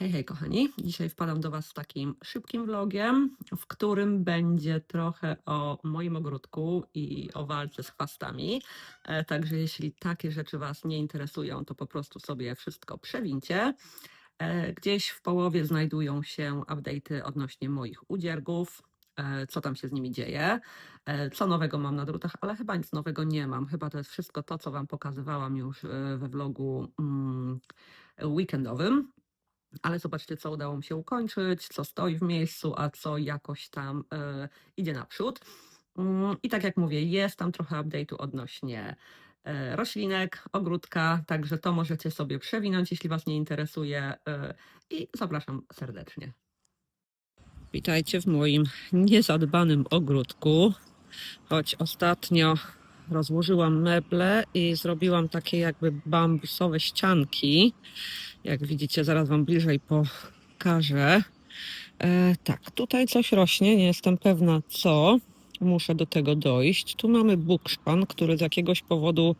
Hej, hej, kochani. Dzisiaj wpadam do Was z takim szybkim vlogiem, w którym będzie trochę o moim ogródku i o walce z chwastami. E, Także jeśli takie rzeczy Was nie interesują, to po prostu sobie wszystko przewincie. E, Gdzieś w połowie znajdują się update'y odnośnie moich udziergów, e, co tam się z nimi dzieje, co nowego mam na drutach, ale chyba nic nowego nie mam. Chyba to jest wszystko to, co Wam pokazywałam już we vlogu mm, weekendowym. Ale zobaczcie, co udało mi się ukończyć, co stoi w miejscu, a co jakoś tam e, idzie naprzód. Mm, I tak jak mówię, jest tam trochę update'u odnośnie e, roślinek, ogródka, także to możecie sobie przewinąć, jeśli Was nie interesuje. e, I zapraszam serdecznie. Witajcie w moim niezadbanym ogródku, choć ostatnio rozłożyłam meble i zrobiłam takie jakby bambusowe ścianki. Jak widzicie, zaraz Wam bliżej pokażę. E, tak, tutaj coś rośnie, nie jestem pewna co. Muszę do tego dojść. Tu mamy bukszpan, który z jakiegoś powodu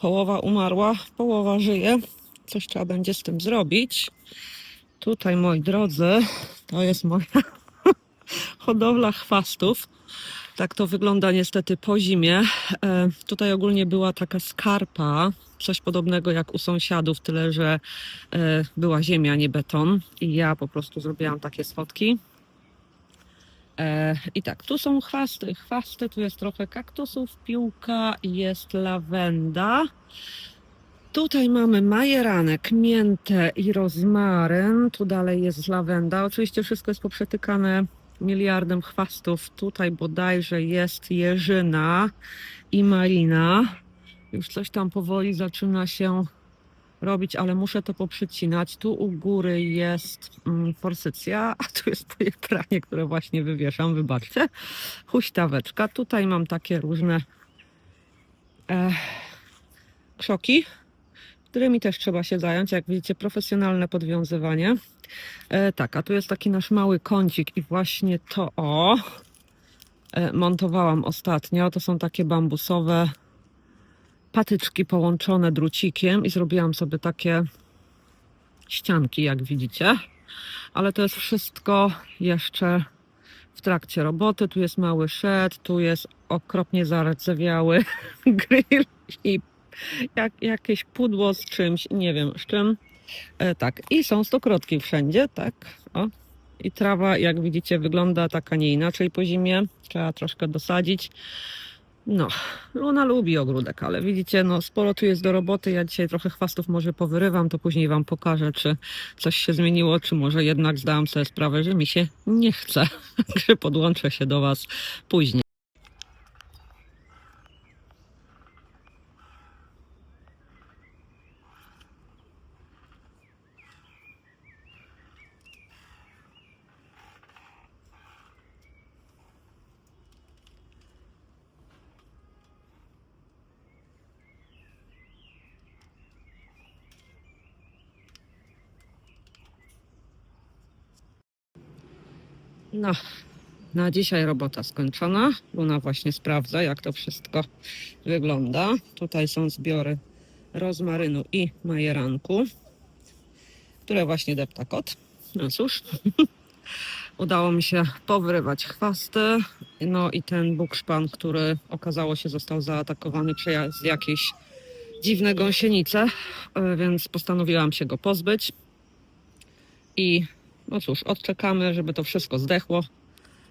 połowa umarła, połowa żyje. Coś trzeba będzie z tym zrobić. Tutaj, moi drodzy, to jest moja hodowla chwastów. Tak to wygląda niestety po zimie. E, tutaj ogólnie była taka skarpa, coś podobnego jak u sąsiadów, tyle że e, była ziemia, nie beton. I ja po prostu zrobiłam takie schodki. E, I tak, tu są chwasty, chwasty, tu jest trochę kaktusów, piłka, jest lawenda. Tutaj mamy majeranek, miętę i rozmaryn. Tu dalej jest lawenda. Oczywiście wszystko jest poprzetykane miliardem chwastów. Tutaj bodajże jest jeżyna i malina. Już coś tam powoli zaczyna się robić, ale muszę to poprzycinać. Tu u góry jest mm, forsycja, a tu jest moje pranie, które właśnie wywieszam, wybaczcie. Huśtaweczka. Tutaj mam takie różne e, krzoki, którymi też trzeba się zająć. Jak widzicie, profesjonalne podwiązywanie. E, tak, a tu jest taki nasz mały kącik i właśnie to o e, montowałam ostatnio. To są takie bambusowe patyczki połączone drucikiem i zrobiłam sobie takie ścianki, jak widzicie. Ale to jest wszystko jeszcze w trakcie roboty. Tu jest mały shed, tu jest okropnie zardzewiały grill i jak, jakieś pudło z czymś, nie wiem z czym. E, tak, i są stokrotki wszędzie, tak. O. I trawa, jak widzicie, wygląda taka nie inaczej po zimie. Trzeba troszkę dosadzić. No, Luna lubi ogródek, ale widzicie, no sporo tu jest do roboty. Ja dzisiaj trochę chwastów może powyrywam, to później wam pokażę, czy coś się zmieniło, czy może jednak zdałam sobie sprawę, że mi się nie chce. Także podłączę się do was później. No, na dzisiaj robota skończona. Luna właśnie sprawdza, jak to wszystko wygląda. Tutaj są zbiory rozmarynu i majeranku, które właśnie depta kot. No cóż, udało mi się powrywać chwasty. No i ten bukszpan, który okazało się został zaatakowany przez jakieś dziwne gąsienice, e, więc postanowiłam się go pozbyć. I no cóż, odczekamy, żeby to wszystko zdechło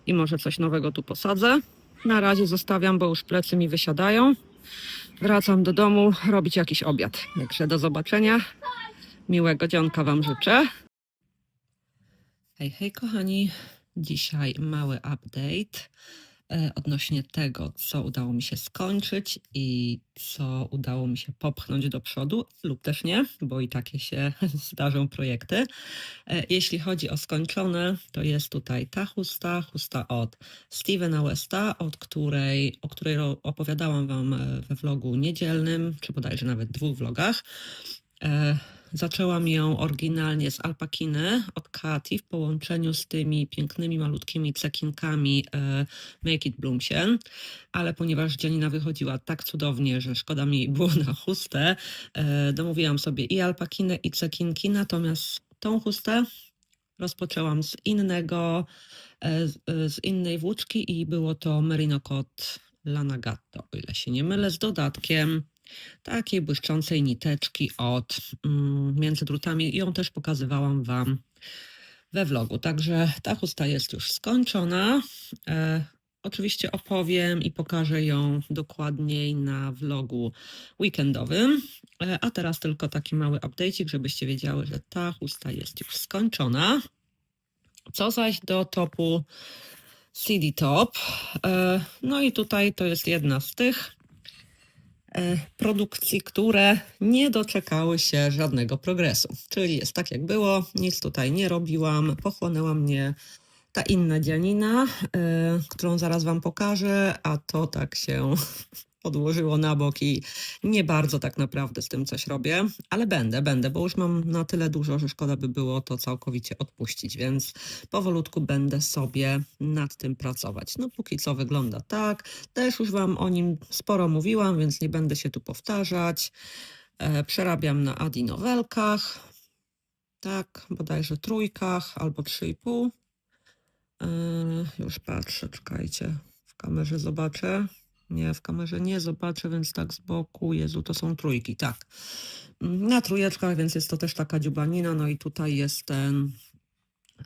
i może coś nowego tu posadzę. Na razie zostawiam, bo już plecy mi wysiadają. Wracam do domu robić jakiś obiad. Także do zobaczenia. Miłego dzionka Wam życzę. Hej, hej kochani. Dzisiaj mały update odnośnie tego, co udało mi się skończyć i co udało mi się popchnąć do przodu, lub też nie, bo i takie się zdarzą projekty. E, Jeśli chodzi o skończone, to jest tutaj ta chusta, chusta od Stevena Westa, od której, o której opowiadałam Wam e, we vlogu niedzielnym, czy bodajże nawet dwóch vlogach. Zaczęłam ją oryginalnie z alpakiny od Kati w połączeniu z tymi pięknymi, malutkimi cekinkami e, Make It Bloomsien, ale ponieważ dzianina wychodziła tak cudownie, że szkoda mi było na chustę, e, domówiłam sobie i alpakinę, i cekinki, natomiast tą chustę rozpoczęłam z innego, e, z, innej włóczki i było to Merino Cot Lanagatto, o ile się nie mylę, z dodatkiem takiej błyszczącej niteczki od mm, między drutami. Ją też pokazywałam Wam we vlogu. Także ta chusta jest już skończona. E, oczywiście opowiem i pokażę ją dokładniej na vlogu weekendowym. E, a teraz tylko taki mały update'ik, żebyście wiedziały, że ta chusta jest już skończona. Co zaś do topu CD Top. E, no i tutaj to jest jedna z tych produkcji, które nie doczekały się żadnego progresu. Czyli jest tak, jak było, nic tutaj nie robiłam, pochłonęła mnie ta inna dzianina, e, którą zaraz Wam pokażę, a to tak się odłożyło na bok i nie bardzo tak naprawdę z tym coś robię, ale będę, będę, bo już mam na tyle dużo, że szkoda by było to całkowicie odpuścić, więc powolutku będę sobie nad tym pracować. No póki co wygląda tak, też już Wam o nim sporo mówiłam, więc nie będę się tu powtarzać. E, przerabiam na adinowelkach, tak, bodajże trójkach albo trzy i pół. E, już patrzę, czekajcie, w kamerze zobaczę. Nie, w kamerze nie zobaczę, więc tak z boku. Jezu, to są trójki, tak. Na trójeczkach, więc jest to też taka dziubanina. No i tutaj jest ten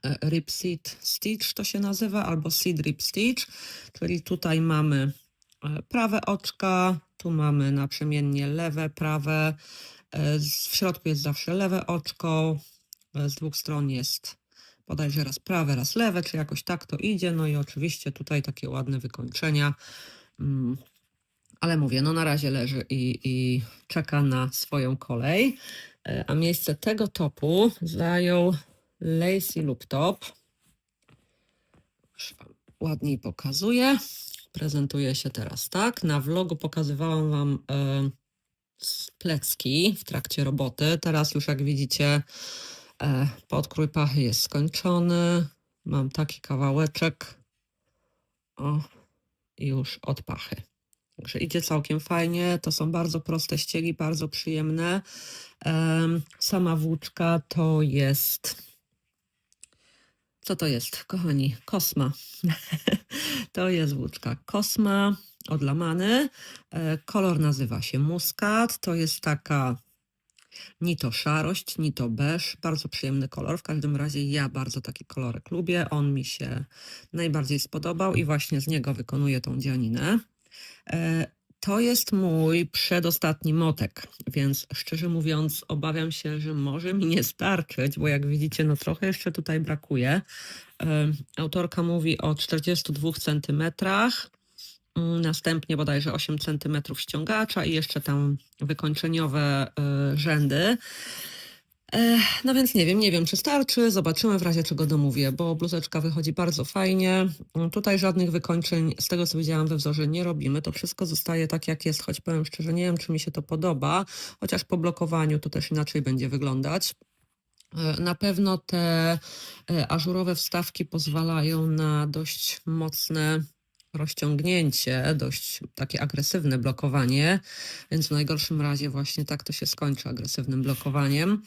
e, Rip Seed Stitch, to się nazywa, albo Seed Rip Stitch, czyli tutaj mamy e, prawe oczka, tu mamy naprzemiennie lewe, prawe. e, W środku jest zawsze lewe oczko, z dwóch stron jest bodajże raz prawe, raz lewe, czy jakoś tak to idzie. No i oczywiście tutaj takie ładne wykończenia. Mm, Ale mówię, no na razie leży i, i czeka na swoją kolej. E, A miejsce tego topu zajął Lacy Loop Top. Ładniej pokazuję. Prezentuje się teraz tak. Na vlogu pokazywałam Wam e, z plecki w trakcie roboty. Teraz już jak widzicie e, podkrój pachy jest skończony. Mam taki kawałeczek. O, już od pachy. Także idzie całkiem fajnie. To są bardzo proste ściegi, bardzo przyjemne. Em, Sama włóczka to jest. Co to jest, kochani? Kosma. to jest włóczka Kosma od Lamany. E, Kolor nazywa się Muscat. To jest taka ni to szarość, ni to beż. Bardzo przyjemny kolor. W każdym razie ja bardzo taki kolorek lubię. On mi się najbardziej spodobał i właśnie z niego wykonuję tą dzianinę. E, To jest mój przedostatni motek, więc szczerze mówiąc, obawiam się, że może mi nie starczyć, bo jak widzicie, no trochę jeszcze tutaj brakuje. E, Autorka mówi o 42 centymetrach. Mm, Następnie bodajże 8 cm ściągacza i jeszcze tam wykończeniowe y, rzędy. No więc nie wiem, nie wiem czy starczy, zobaczymy w razie czego domówię, bo bluzeczka wychodzi bardzo fajnie. Mm, Tutaj żadnych wykończeń, z tego co widziałam we wzorze, nie robimy. To wszystko zostaje tak jak jest, choć powiem szczerze, nie wiem czy mi się to podoba, chociaż po blokowaniu to też inaczej będzie wyglądać. E, Na pewno te e, ażurowe wstawki pozwalają na dość mocne rozciągnięcie, dość takie agresywne blokowanie, więc w najgorszym razie właśnie tak to się skończy agresywnym blokowaniem.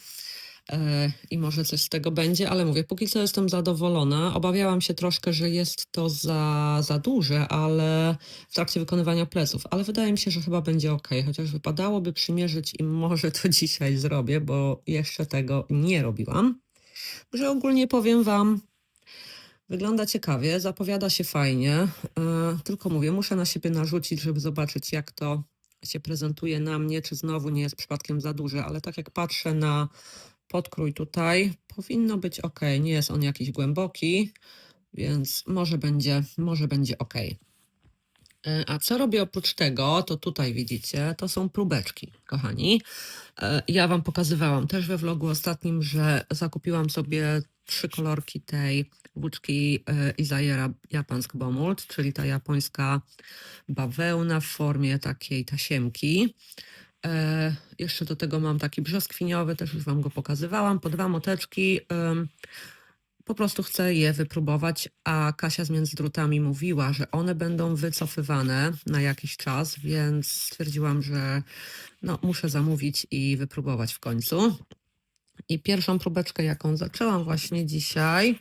E, I może coś z tego będzie, ale mówię, póki co jestem zadowolona. Obawiałam się troszkę, że jest to za, za duże, ale w trakcie wykonywania pleców, ale wydaje mi się, że chyba będzie ok, chociaż wypadałoby przymierzyć i może to dzisiaj zrobię, bo jeszcze tego nie robiłam. Że ogólnie powiem Wam, wygląda ciekawie, zapowiada się fajnie, e, tylko mówię, muszę na siebie narzucić, żeby zobaczyć jak to się prezentuje na mnie, czy znowu nie jest przypadkiem za duże, ale tak jak patrzę na podkrój tutaj, powinno być ok, nie jest on jakiś głęboki, więc może będzie, może będzie ok. E, A co robię oprócz tego, to tutaj widzicie, to są próbeczki, kochani. E, Ja Wam pokazywałam też we vlogu ostatnim, że zakupiłam sobie trzy kolorki tej włóczki e, Izajera Japansk Bomult, czyli ta japońska bawełna w formie takiej tasiemki. E, jeszcze do tego mam taki brzoskwiniowy, też już Wam go pokazywałam, po dwa moteczki. em, po prostu chcę je wypróbować, a Kasia z Międzydrutami mówiła, że one będą wycofywane na jakiś czas, więc stwierdziłam, że no, muszę zamówić i wypróbować w końcu. I pierwszą próbeczkę, jaką zaczęłam właśnie dzisiaj,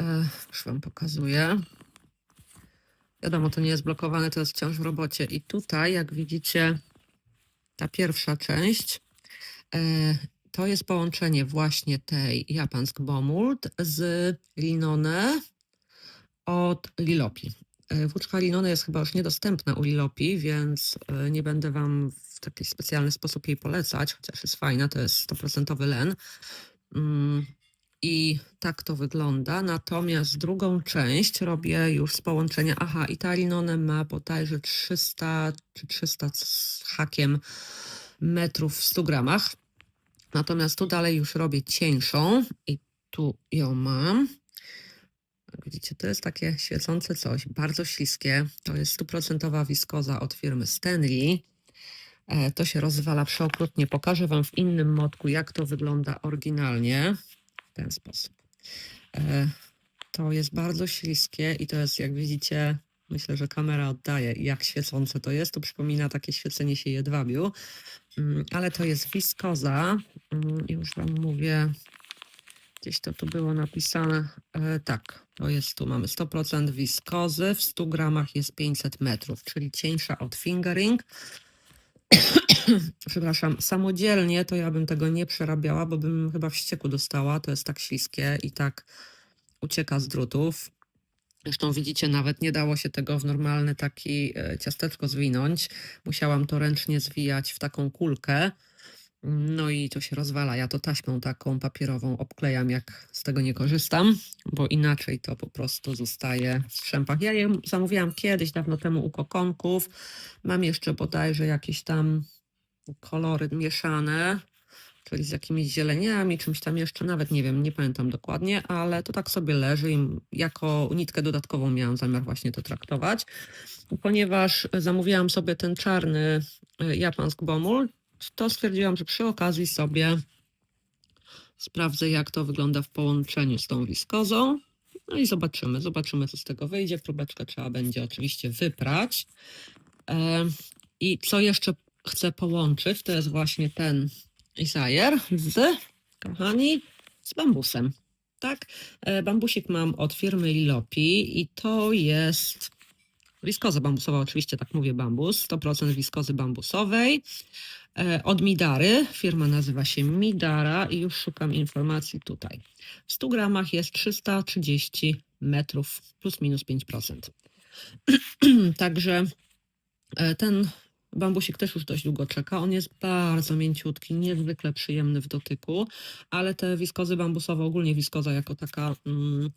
e, już Wam pokazuję. Wiadomo, to nie jest blokowane, to jest wciąż w robocie. I tutaj, jak widzicie, ta pierwsza część e, to jest połączenie właśnie tej Japansk Bomult z Linone od Lilopi. E, Włóczka Linone jest chyba już niedostępna u Lilopi, więc nie będę Wam w taki specjalny sposób jej polecać, chociaż jest fajna, to jest 100% len. Mm, I tak to wygląda. Natomiast drugą część robię już z połączenia. Aha, i ta Linone ma bodajże 300 czy 300 z hakiem metrów w 100 gramach. Natomiast tu dalej już robię cieńszą i tu ją mam. Widzicie, to jest takie świecące coś, bardzo śliskie. To jest stuprocentowa wiskoza od firmy Stanley. E, To się rozwala przeokrutnie. Pokażę Wam w innym modku, jak to wygląda oryginalnie. W ten sposób. E, To jest bardzo śliskie i to jest, jak widzicie, myślę, że kamera oddaje, jak świecące to jest. To przypomina takie świecenie się jedwabiu. Mm, Ale to jest wiskoza. Mm, Już Wam mówię, gdzieś to tu było napisane. E, tak, to jest tu. Mamy 100% wiskozy. W 100 gramach jest 500 metrów, czyli cieńsza od fingering. Przepraszam, samodzielnie to ja bym tego nie przerabiała, bo bym chyba wścieku dostała. To jest tak śliskie i tak ucieka z drutów. Zresztą widzicie, nawet nie dało się tego w normalne taki e, ciasteczko zwinąć. Musiałam to ręcznie zwijać w taką kulkę. No i to się rozwala. Ja to taśmą taką papierową obklejam, jak z tego nie korzystam, bo inaczej to po prostu zostaje w strzępach. Ja je zamówiłam kiedyś, dawno temu u kokonków. Mam jeszcze bodajże jakieś tam kolory mieszane, czyli z jakimiś zieleniami, czymś tam jeszcze, nawet nie wiem, nie pamiętam dokładnie, ale to tak sobie leży i jako nitkę dodatkową miałam zamiar właśnie to traktować. Ponieważ zamówiłam sobie ten czarny y, japansk bomul, to stwierdziłam, że przy okazji sobie sprawdzę, jak to wygląda w połączeniu z tą wiskozą. No i zobaczymy, zobaczymy, co z tego wyjdzie. Próbeczkę trzeba będzie oczywiście wyprać. E, I co jeszcze chcę połączyć, to jest właśnie ten Isaier z, kochani, z bambusem. Tak, e, bambusik mam od firmy Lilopi i to jest wiskoza bambusowa, oczywiście tak mówię bambus, 100% wiskozy bambusowej. E, Od Midary, firma nazywa się Midara i już szukam informacji tutaj. W 100 gramach jest 330 metrów plus minus 5%. Także e, ten bambusik też już dość długo czeka. On jest bardzo mięciutki, niezwykle przyjemny w dotyku, ale te wiskozy bambusowe, ogólnie wiskoza jako taka mm,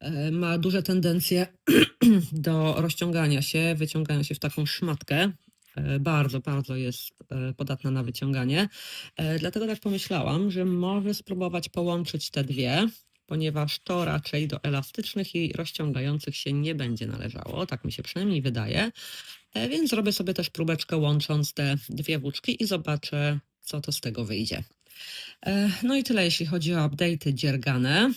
e, ma duże tendencje do rozciągania się, wyciągania się w taką szmatkę. E, Bardzo, bardzo jest e, podatna na wyciąganie. E, Dlatego tak pomyślałam, że może spróbować połączyć te dwie, ponieważ to raczej do elastycznych i rozciągających się nie będzie należało, tak mi się przynajmniej wydaje. Więc zrobię sobie też próbeczkę łącząc te dwie włóczki i zobaczę, co to z tego wyjdzie. No i tyle, jeśli chodzi o update'y dziergane.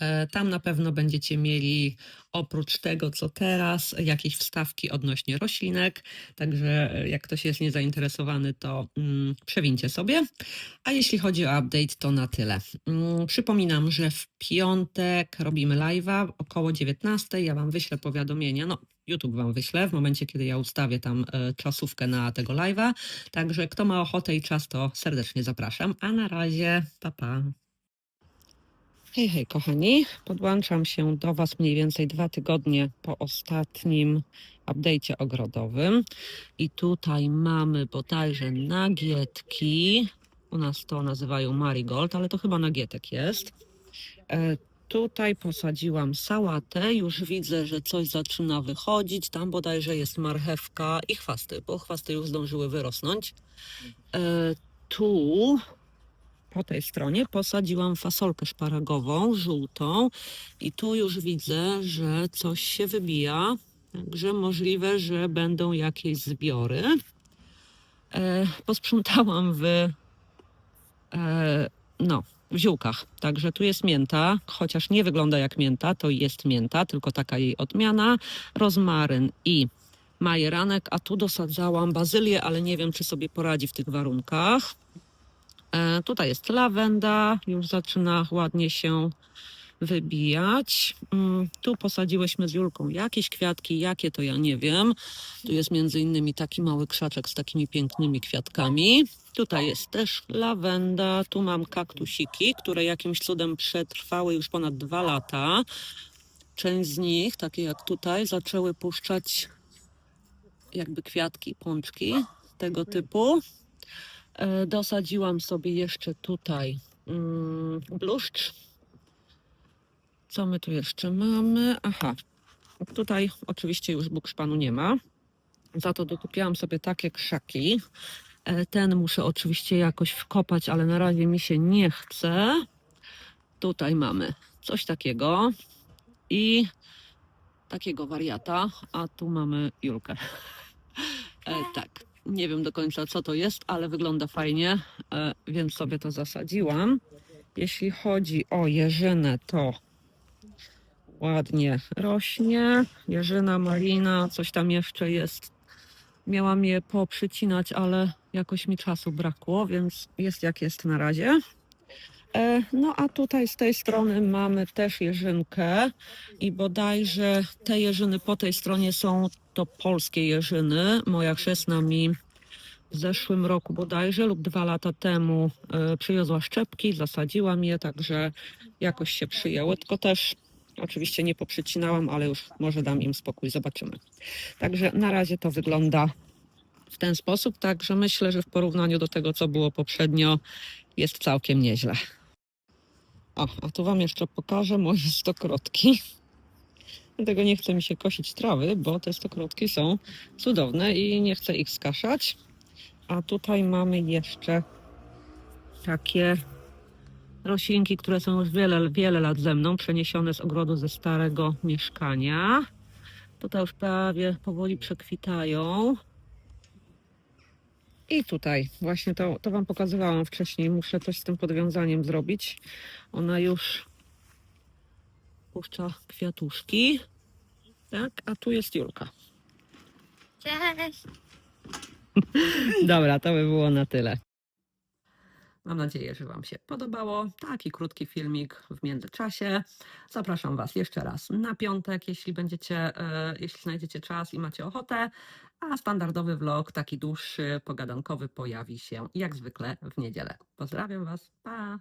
E, Tam na pewno będziecie mieli oprócz tego, co teraz, jakieś wstawki odnośnie roślinek. Także e, jak ktoś jest niezainteresowany, to mm, przewincie sobie. A jeśli chodzi o update, to na tyle. Mm, przypominam, że w piątek robimy live'a około 19. Ja Wam wyślę powiadomienia. No, YouTube Wam wyślę w momencie, kiedy ja ustawię tam e, czasówkę na tego live'a. Także kto ma ochotę i czas, to serdecznie zapraszam. A na razie, pa pa. Hej, hej, kochani. Podłączam się do Was mniej więcej dwa tygodnie po ostatnim update'cie ogrodowym. I tutaj mamy bodajże nagietki. U nas to nazywają marigold, ale to chyba nagietek jest. E, tutaj posadziłam sałatę. Już widzę, że coś zaczyna wychodzić. Tam bodajże jest marchewka i chwasty, bo chwasty już zdążyły wyrosnąć. E, tu po tej stronie posadziłam fasolkę szparagową, żółtą i tu już widzę, że coś się wybija, także możliwe, że będą jakieś zbiory. E, posprzątałam w, e, no, w ziółkach, także tu jest mięta, chociaż nie wygląda jak mięta, to jest mięta, tylko taka jej odmiana, rozmaryn i majeranek, a tu dosadzałam bazylię, ale nie wiem, czy sobie poradzi w tych warunkach. E, tutaj jest lawenda, już zaczyna ładnie się wybijać. Mm, Tu posadziłyśmy z Julką jakieś kwiatki, jakie to ja nie wiem. Tu jest między innymi taki mały krzaczek z takimi pięknymi kwiatkami. Tutaj jest też lawenda, tu mam kaktusiki, które jakimś cudem przetrwały już ponad dwa lata. Część z nich, takie jak tutaj, zaczęły puszczać jakby kwiatki, pączki tego typu. E, Dosadziłam sobie jeszcze tutaj mm, bluszcz. Co my tu jeszcze mamy? Aha, tutaj oczywiście już bukszpanu nie ma. Za to dokupiłam sobie takie krzaki. E, Ten muszę oczywiście jakoś wkopać, ale na razie mi się nie chce. Tutaj mamy coś takiego i takiego wariata, a tu mamy Julkę. E, tak, nie wiem do końca co to jest, ale wygląda fajnie, e, więc sobie to zasadziłam. Jeśli chodzi o jeżynę, to ładnie rośnie. Jeżyna, malina, coś tam jeszcze jest. Miałam je poprzycinać, ale jakoś mi czasu brakło, więc jest jak jest na razie. E, No a tutaj z tej strony mamy też jeżynkę i bodajże te jeżyny po tej stronie są to polskie jeżyny. Moja chrzestna mi w zeszłym roku bodajże lub dwa lata temu e, przywiozła szczepki, zasadziłam je, także jakoś się przyjęły, tylko też oczywiście nie poprzycinałam, ale już może dam im spokój, zobaczymy. Także na razie to wygląda w ten sposób, także myślę, że w porównaniu do tego, co było poprzednio, jest całkiem nieźle. O, a tu Wam jeszcze pokażę moje stokrotki. Dlatego nie chce mi się kosić trawy, bo te stokrotki są cudowne i nie chcę ich skaszać. A tutaj mamy jeszcze takie roślinki, które są już wiele, wiele lat ze mną, przeniesione z ogrodu ze starego mieszkania. Tutaj już prawie powoli przekwitają. I tutaj właśnie to, to Wam pokazywałam wcześniej. Muszę coś z tym podwiązaniem zrobić. Ona już puszcza kwiatuszki. Tak, a tu jest Julka. Cześć. Dobra, to by było na tyle. Mam nadzieję, że Wam się podobało. Taki krótki filmik w międzyczasie. Zapraszam Was jeszcze raz na piątek, jeśli będziecie, e, jeśli znajdziecie czas i macie ochotę. A standardowy vlog, taki dłuższy, pogadankowy, pojawi się jak zwykle w niedzielę. Pozdrawiam Was. Pa!